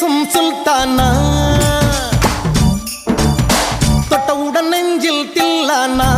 பேசும் சுல்தானா? தொட்டவுடன் நெஞ்சில் தில்லானா?